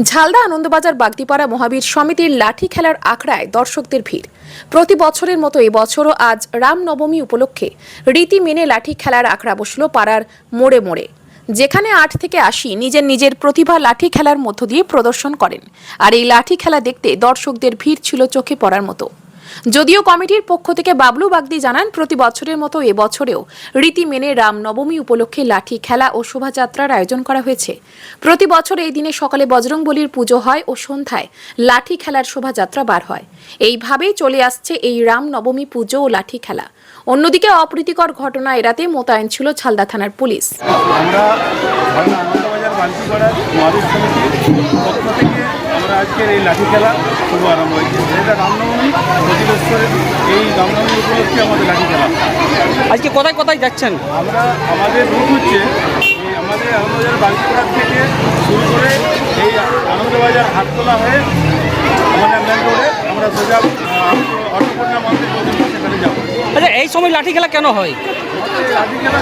ঝালদা আনন্দবাজার বাগদিপাড়া মহাবীর সমিতির লাঠি খেলার আখড়ায় দর্শকদের ভিড়। প্রতি বছরের মতো এবছরও আজ রামনবমী উপলক্ষে রীতি মেনে লাঠি খেলার আখড়া বসল পাড়ার মোড়ে মোড়ে। যেখানে আট থেকে আশি নিজের নিজের প্রতিভা লাঠি খেলার মধ্য দিয়ে প্রদর্শন করেন। আর এই লাঠি খেলা দেখতে দর্শকদের ভিড় ছিল চোখে পড়ার মতো। যদিও কমিটির পক্ষ থেকে বাবলু বাগদি জানান, প্রতি বছরের মতো এবছরেও রীতি মেনে রামনবমী উপলক্ষে লাঠি খেলা ও শোভাযাত্রার আয়োজন করা হয়েছে। প্রতি বছর এই দিনে সকালে বজরংবলির পুজো হয় ও সন্ধ্যায় লাঠি খেলার শোভাযাত্রা বার হয়। এইভাবেই চলে আসছে এই রামনবমী পুজো ও লাঠি খেলা। অন্যদিকে অপ্রীতিকর ঘটনা এড়াতে মোতায়েন ছিল ছালদা থানার পুলিশ। আমরা পক্ষ থেকে আজকের এই লাঠি খেলা শুভ আরম্ভ হয়েছে। এটা রামনবমী প্রতি বছরের এই রামনবমী উপলক্ষে আমাদের লাঠি খেলা। আজকে কোথায় কোথায় যাচ্ছেন? আমরা আমাদের রুট হচ্ছে আমাদের আনন্দবাজার বান্তিপাড়ার থেকে শুরু করে এই আনন্দবাজার হাটতলা হয়ে আমাদের মেন রোডে আমরা সোজা অন্নপূর্ণা মন্দির পর্যন্ত সেখানে যাব। আচ্ছা এই সময় লাঠি খেলা কেন হয়? লাঠি খেলা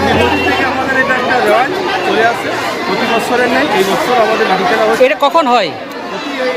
থেকে আমাদের এটা একটা রেওয়াজ চলে আসছে প্রতি বছরের নেই এই বছর আমাদের লাঠি খেলা হচ্ছে। এটা কখন হয়? প্রতি এই